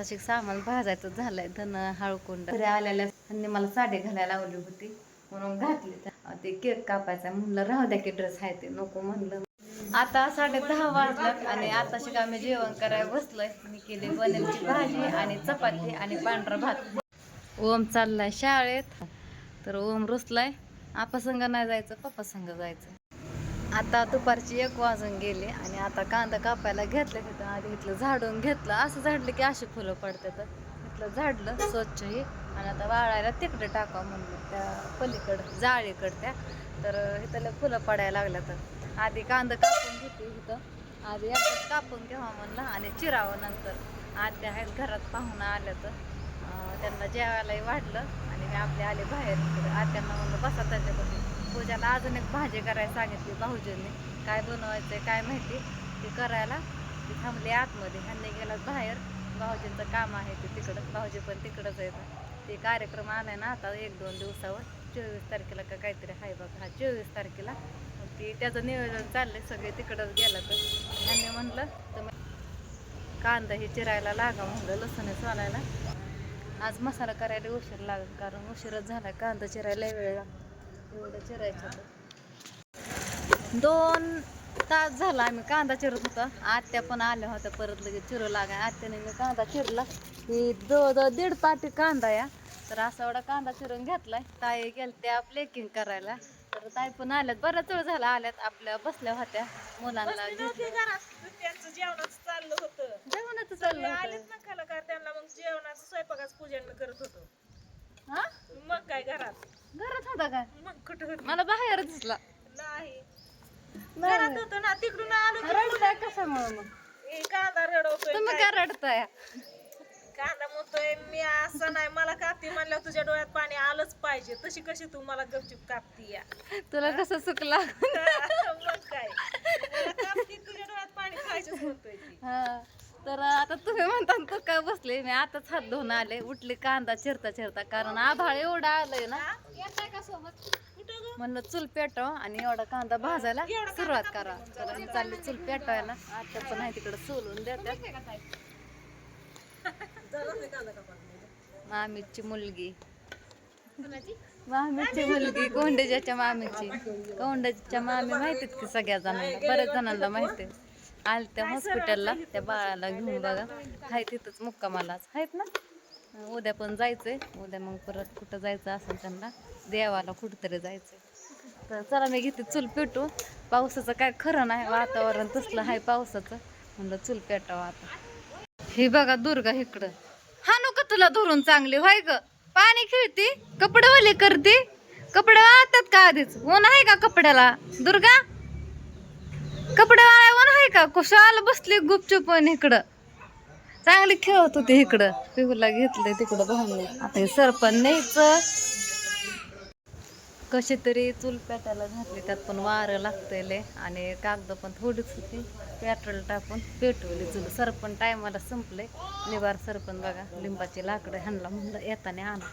आताशी सामान भाजायचं झालंय धन हळकुंड. घरी आलेल्या मला साडी घालायला लावली होती म्हणून घातली. ते केक कापायचा म्हणलं राहू द्या की ड्रेस आहे ते नको म्हणलं. आता साडे दहा वाजल्यात आणि आताशी आम्ही जेवण करायला बसलोय. मी केली बनेलची भाजी आणि चपाती आणि पांढरा भात. ओम चाललाय शाळेत. तर ओम रुसलाय. आपा संग नाही जायचं पप्पा संग जायचं. आता दुपारची एक वाजून गेली आणि आता कांदा कापायला घेतलं तिथं आधी इथलं झाडून घेतलं. असं झाडलं की अशी फुलं पडतात. इथलं झाडलं स्वच्छही आणि आता वाळायला तिकडे टाका म्हणलं. त्या पलीकडं जाळीकडं त्या. तर इथलं फुलं पडायला लागल्या तर आधी कांदा कापून घेते इथं. आधी एकच कापून घ्यावा म्हणलं आणि चिरावं नंतर. आत्या आहेत घरात पाहुणा आल्या तर त्यांना जेवायलाही वाढलं आणि मी आपले आले बाहेर. आत्यांना म्हणलं बसा त्यांच्यापासून पूजाला अजून एक भाजी करायला सांगितली भाऊजींनी. काय बनवायचं आहे काय माहिती? ते करायला ती थांबली आतमध्ये. ह्यांनी गेला बाहेर. भाऊजींचं काम आहे ते तिकडं. भाऊजी पण तिकडंच येतात ते कार्यक्रम आलाय ना आता एक दोन दिवसावर. चोवीस तारखेला का काहीतरी आहे बघा. हा चोवीस तारखेला. ती त्याचं नियोजन चाललंय. सगळे तिकडंच गेलं तर ह्यांनी म्हटलं तुम्ही कांदा हे चिरायला लागा म्हणलं. लसूण सोलायला. आज मसाला करायला उशीर लागेल. कारण उशीरच झाला कांदा चिरायला वेळ लागतो एवढं चिरायचं होतं. दोन तास झाला आम्ही कांदा चिरत होतो. आत्या पण आल्या होत्या परत लगेच चिरू लागा. आत्याने मी कांदा चिरला. ही दो दो दीड पाटी कांदा या. तर असा एवढा कांदा चिरून घेतलाय. ताई गेल त्या प्लेकिंग करायला. तर ताई पण आल्यात. बराच वेळ झाला आल्यात आपल्या बसल्या होत्या मुलांना जेवणाचं चाललं होतं. जेवणाचं चाललं ना कलाकार त्यांना. मग जेवणाचं स्वयंपाकाचं पूजन करत होतो. हा? मग काय घरात? घरात होता काय मग कुठं होतं? मला बाहेर दिसला. नाही. घरात होतो ना तिकडून आलो की कशामुळे मग. ए, कांदा रडवतोय तुम्ही काय? रडताय? कांदा म्हणतोय मी असं नाही. मला कापती म्हणल्यावर तुझ्या डोळ्यात पाणी आलंच पाहिजे. तशी कशी तू मला गपचिप कापती या? तुला कसं सुकला? मग काय? मला कापती तुझ्या डोळ्यात पाणी पाहिजेच म्हणतोय ती. हा. तर आता तुम्ही म्हणता तू काय बसले? मी आताच हात धुवून आले. उठले कांदा चिरता चिरता कारण आभाळ एवढा आलंय ना. म्हणलं चूल पेटव आणि एवढा कांदा भाजायला सुरुवात करा. चालले मी चालली चूल पेटवायला. आता पण आहे तिकडे सोलून देतात. मामीची मुलगी. मामीची मुलगी कोंडेजाच्या मामीची. कोंडेच्या मामी माहितीत की सगळ्या जणांना. बऱ्याच जणांना माहिती. आल त्या हॉस्पिटलला त्या बाळाला घेऊन बघा. हाय तिथंच मुक्कामालाच. आहेत ना? उद्या पण जायचंय. उद्या मग परत कुठं जायचं असेल त्यांना देवाला कुठंतरी जायचंय. तर चला मी घेते चूल पेटू. पावसाचं काय खरं नाही वातावरण तसलं आहे पावसाचं. म्हणलं चूल पेटावं आता. हे बघा दुर्गा इकडं. हा नको तुला धरून चांगली व्हाय ग? पाणी खेळती कपडे वाले करते. कपडे वाळतात का आधीच? ऊन आहे का कपड्याला? दुर्गा? कपडे वाळाय ऊन आहे का? कुशाल बसली गुपचूप इकडं. चांगली खेळत होती इकडं. पिहूला घेतलंय तिकडं भांडले आता हे सरपण न्यायचं. कशी तरी चूल पेटायला घातली त्यात पण वारं लागतंय आणि कागद पण थोडीच होती. पेट्रोल टाकून पेटवली चूल. सरपण टायमाला संपले निवार सरपण बघा लिंबाची लाकडं ह्यांना म्हणलं येताना आणा.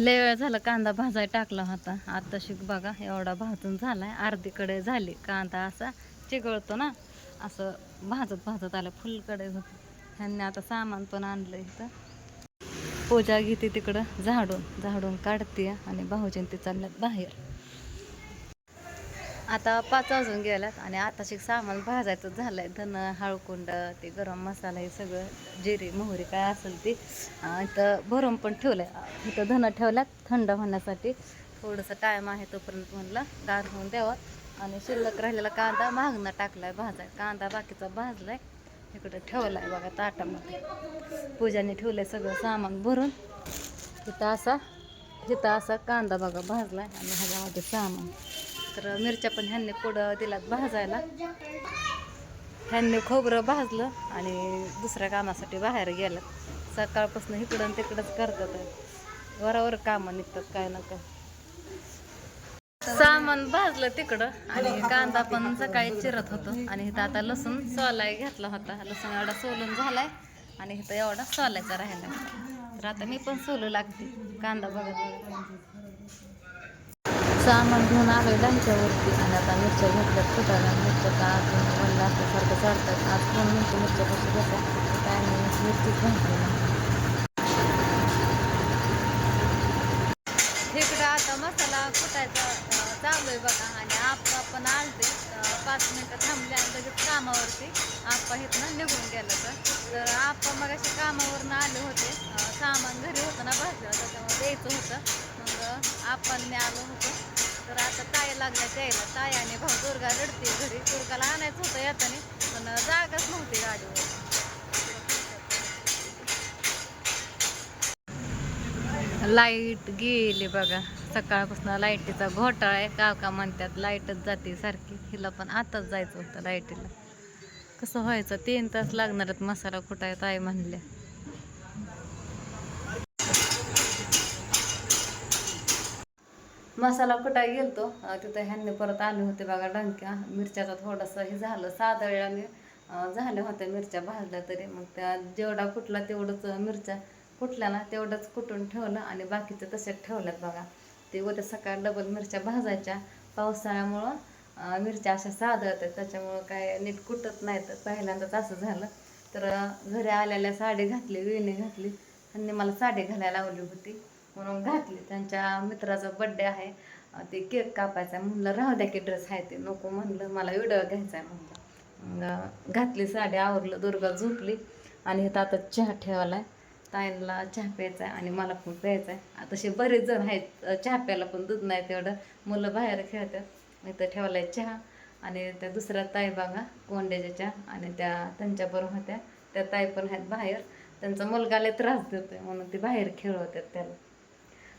लय वेळ झाला कांदा भाजाय टाकला होता. आता शिक बघा एवढा भाजून झालाय. अर्धीकडे झाली कांदा असा चिघळतो ना असं भाजत भाजत आलं फुलकडे ह्यांनी आता सामान पण आणलं इथं. पूजा घेते तिकडं झाडून झाडून काढते आणि भाऊजींती चालल्यात बाहेर. आता पाच वाजून गेल्यात आणि आता शिक सामान भाजायचं झालं आहे धन हळकुंड ते गरम मसाला हे सगळं जिरे मोहरी काय असेल ते. इथं भरून पण ठेवलं आहे इथं धनं ठेवल्यात थंड होण्यासाठी. थोडंसं टाईम आहे तोपर्यंत म्हणलं गार होऊन द्यावं. आणि शिल्लक राहिलेला कांदा महागना टाकलाय भाजाय. कांदा बाकीचा आहे इकडं ठेवला आहे बघा ताटामध्ये. पूजाने ठेवलंय सगळं सामान भरून. तिथं असा तिथं असा कांदा बघा भाजला आहे आणि ह्याच्यामध्ये सामान. तर मिरच्या पण ह्यांनी पुढं दिलात भाजायला. ह्यांनी खोबरं भाजलं आणि दुसऱ्या कामासाठी बाहेर गेलं सकाळपासून इकडं आणि तिकडंच करतात. वरावर कामं निघतात काय ना काय. सामान भाजलं तिकडं आणि कांदा पण सकाळी चिरत होतो. आणि इथं आता लसूण सोलाय घेतला होता. लसूण एवढा सोलून झालाय आणि इथं एवढा सोलायचा राहिला तर आता मी पण सोलू लागते. कांदा बघत. सामान घेऊन आलोय डांच्यावरती आणि आता मिरच्या घेतल्यात फुटायला मिरच्या का अजून म्हणलं असं सारखं चालतात आज कोण म्हणतो मिरच्या कशी घेतात काय नाही मिरचीच घातली इकडं आता मसाला फुटायचा चालू आहे बघा. आणि आप्पा पण आलते. पाच मिनटं थांबले आणि लगेच कामावरती. आप्पा इथनं निघून गेलं तर. तर आप्पा मग असे कामावरनं आले होते. सामान घरी होतं ना भाजलं त्याच्यामुळे द्यायचं होतं. मग आप्पांनी आलं होतं. तर आता ताई लागल्या त्याला ताय आणि भाऊ दुर्गा रडते घरी. दुर्गाला आणायचं होतं येताना पण जागाच नव्हती गाडीवर. लाइट गेली बघा. सकाळपासून लाईटीचा घोटाळा आहे. काका का म्हणतात लाईटच जाते सारखी. हिला पण आताच जायचं होतं लाईटीला. कसं व्हायचं? तीन तास लागणार मसाला मसाला आहे? ताई म्हणल्या. मसाला कुटा गेलतो? तिथं ह्यांनी परत आले होते बघा डंक्या मिरच्याचा थोडंसं हे झालं सादळ्याने अं, झाल्या होत्या मिरच्या भाजल्या तरी. मग त्या जेवढा कुठला तेवढंच मिरच्या कुठल्या ना तेवढंच कुटून ठेवलं आणि बाकीचं तसेच ठेवल्यात बघा. ते उद्या सकाळ डबल मिरच्या भाजायच्या. पावसाळ्यामुळं मिरच्या अशा सादळतात त्याच्यामुळं काय नीट कुटत नाही तर पहिल्यांदाच असं झालं. तर घरी आलेल्या साडी घातली विणी घातली. आणि मला साडी घालायला लावली होती. म्हणून घातली. त्यांच्या मित्राचा बड्डे आहे. ते केक कापायचा आहे. म्हणलं राहू द्या की ड्रेस आहे ते. नको म्हणलं मला व्हिडिओ घ्यायचा आहे म्हणलं. मग घातली साडी आवरलं दुर्गा झोपली. आणि इथं आता चहा ठेवायला आहे. ताईंला चहा प्यायचा आहे आणि मला पण प्यायचा आहे. तसे बरेच जण आहेत चहा प्यायला पण दूध नाही तेवढं. मुलं बाहेर खेळतात. इथं ठेवला आहे चहा. आणि त्या दुसऱ्या ताई बघा कोंड्याच्या चहा. आणि त्या त्यांच्याबरोबर होत्या. त्या ताई पण आहेत बाहेर. त्यांचा मुलगाला त्रास देतोय म्हणून ते बाहेर खेळवतात त्याला.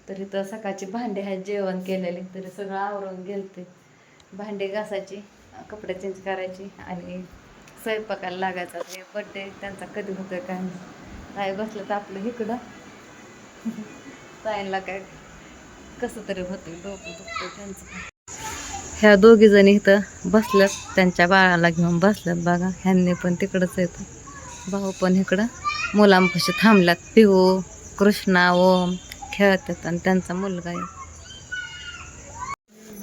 तर इथं सकाळची भांडे आहेत जेवण केलेले तरी सगळं आवरून गेलते. भांडे घासायची कपडे चेंज करायची आणि स्वयंपाकाला लागायचा. ते बड्डे त्यांचा कधी होतं काय नाही. बसलं तर आपलं इकडं. ताईंला काय कसं तरी होतं डोकं दुखतं त्यांचं. ह्या दोघी जणी इथं बसल्यात त्यांच्या बाळाला घेऊन बसल्यात बघा. ह्यांनी पण तिकडंच येतं भाऊ पण इकडं. मुलांपाशी थांबल्यात. पिहू कृष्णा ओम. खेळतात आणि त्यांचा मुलगा आहे.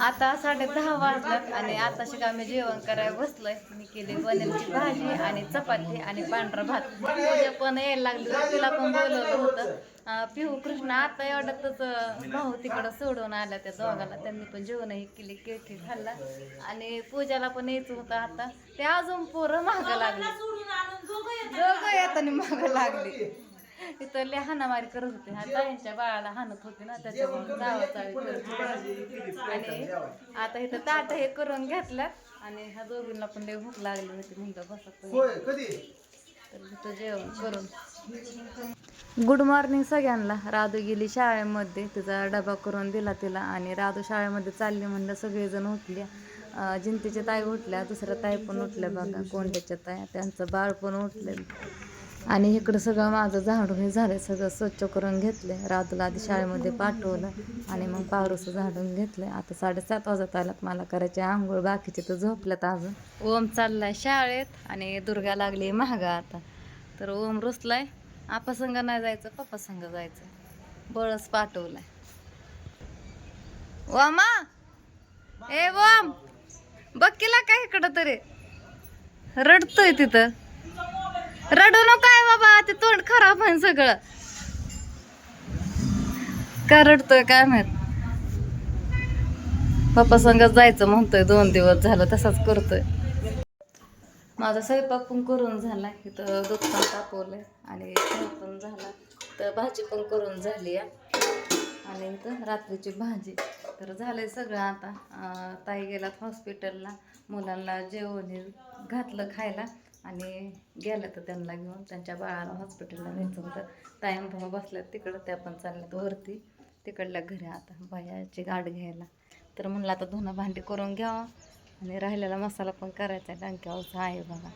आता साडे दहा वाजल्यात आणि आताशी आम्ही जेवण करायला बसलोय. मी केली वनची भाजी आणि चपाती आणि पांढरा भात. पूजा पण यायला लागली. होती, तिला पण बोलवलं होतं. पिहू कृष्ण आता एवढ्यातच भाऊ तिकडं सोडून आला त्या दोघाला त्यांनी पण जेवणही केली केक खाल्ला. आणि पूजाला पण यायचं होतं आता. ते अजून पोरं मागं लागली. दोघं येताना मागं लागली. तिथं लय हाणामारी करत होते. हा ताईंच्या बाळाला हाणत होते ना त्याच्यामुळे. आणि आता इथं ताट हे करून घेतल्यात आणि ह्या दोघींना पण लय भूक लागली होती म्हणलं बसा तुम्ही. तर तिथं जेवण करून. गुड मॉर्निंग सगळ्यांना. राधू गेली शाळेमध्ये. तिचा डबा करून दिला तिला आणि राधू शाळेमध्ये चालली म्हणलं सगळेजण उठले जिंतीच्या ताई उठल्या दुसऱ्या ताई पण उठल्या बघा. कोंड्याच्या ताई त्यांचं बाळ पण उठले आणि इकडं सगळं माझं झाडून हे झालं सगळं स्वच्छ करून घेतलं राधूला आधी शाळेमध्ये पाठवलं आणि मग पावरसं झाडून घेतलं आता साडेसात वाजत आल्यात मला करायचे आंघोळ बाकीचे तर झोपल्यात अजून. ओम चाललाय शाळेत आणि दुर्गा लागली महागा आता. तर ओम रुसलाय आपा नाही जायचं पप्पा संग जायचं. बळस पाठवलाय. वामा! ए वाम! बघ केला काय इकडं तरी? रडतोय तिथं. रडू नको काय बाबा ते तोंड खराब आहे सगळं. का रडतोय काय माहीत? पप्पा संगत जायचं म्हणतोय दोन दिवस झालं तसाच करतोय. माझा स्वयंपाक पण करून झाला इथं दूध पण तापवलंय आणि पण झाला. तर भाजी पण करून झाली या आणि इथं रात्रीची भाजी. तर झालंय सगळं आता. ताई गेलात हॉस्पिटलला मुलांना जेवण घातलं खायला. आणि गेलं तर त्यांना घेऊन त्यांच्या बाळाला हॉस्पिटलला न्यायचं होतं ताईम भाऊ बसल्यात तिकडं त्या पण चालल्यात वरती. तिकडल्या घरी आता बायाची गाठ घ्यायला. तर म्हणलं आता धुणं भांडी करून घ्यावं आणि राहिलेला मसाला पण करायचा आहे. डंक्यावरचा आहे बघा.